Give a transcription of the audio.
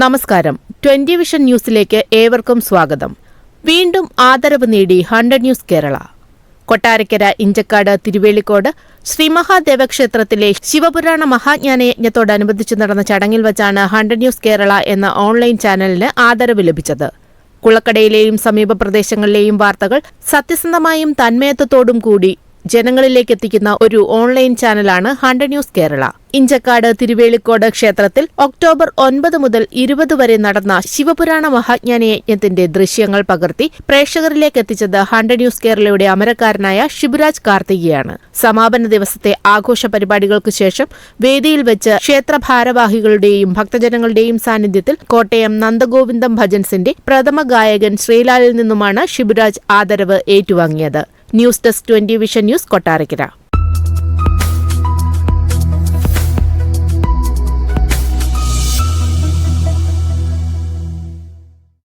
നമസ്കാരം. Twenty vision ന്യൂസിലേക്ക് ഏവർക്കും സ്വാഗതം. വീണ്ടും ആദരവ് നേടി ഹൺഡ്രഡ് ന്യൂസ് കേരള. കൊട്ടാരക്കര ഇഞ്ചക്കാട് തിരുവേളിക്കോട് ശ്രീമഹാദേവ ക്ഷേത്രത്തിലെ ശിവപുരാണ മഹാജ്ഞാനയജ്ഞത്തോടനുബന്ധിച്ച് നടന്ന ചടങ്ങിൽ വച്ചാണ് ഹൺഡ്രഡ് ന്യൂസ് കേരള എന്ന ഓൺലൈൻ ചാനലിന് ആദരവ് ലഭിച്ചത്. കുളക്കടയിലെയും സമീപ പ്രദേശങ്ങളിലെയും വാർത്തകൾ സത്യസന്ധമായും തന്മയത്വത്തോടും കൂടി ജനങ്ങളിലേക്ക് എത്തിക്കുന്ന ഒരു ഓൺലൈൻ ചാനലാണ് ഹൺഡ്രഡ് ന്യൂസ് കേരള. ഇഞ്ചക്കാട് തിരുവേളിക്കോട് ക്ഷേത്രത്തിൽ ഒക്ടോബർ ഒൻപത് മുതൽ ഇരുപത് വരെ നടന്ന ശിവപുരാണ മഹാജ്ഞാന യജ്ഞത്തിന്റെ ദൃശ്യങ്ങൾ പകർത്തി പ്രേക്ഷകരിലേക്ക് എത്തിച്ചത് ഹൺഡ്രഡ് ന്യൂസ് കേരളയുടെ അമരക്കാരനായ ശിവരാജ് കാർത്തികയാണ്. സമാപന ദിവസത്തെ ആഘോഷ പരിപാടികൾക്ക് ശേഷം വേദിയിൽ വെച്ച് ക്ഷേത്ര ഭാരവാഹികളുടെയും ഭക്തജനങ്ങളുടെയും സാന്നിധ്യത്തിൽ കോട്ടയം നന്ദഗോവിന്ദം ഭജൻസിന്റെ പ്രഥമ ഗായകൻ ശ്രീലാലിൽ നിന്നുമാണ് ശിവരാജ് ആദരവ് ഏറ്റുവാങ്ങിയത്. News desk twenty vision news Kottarakkara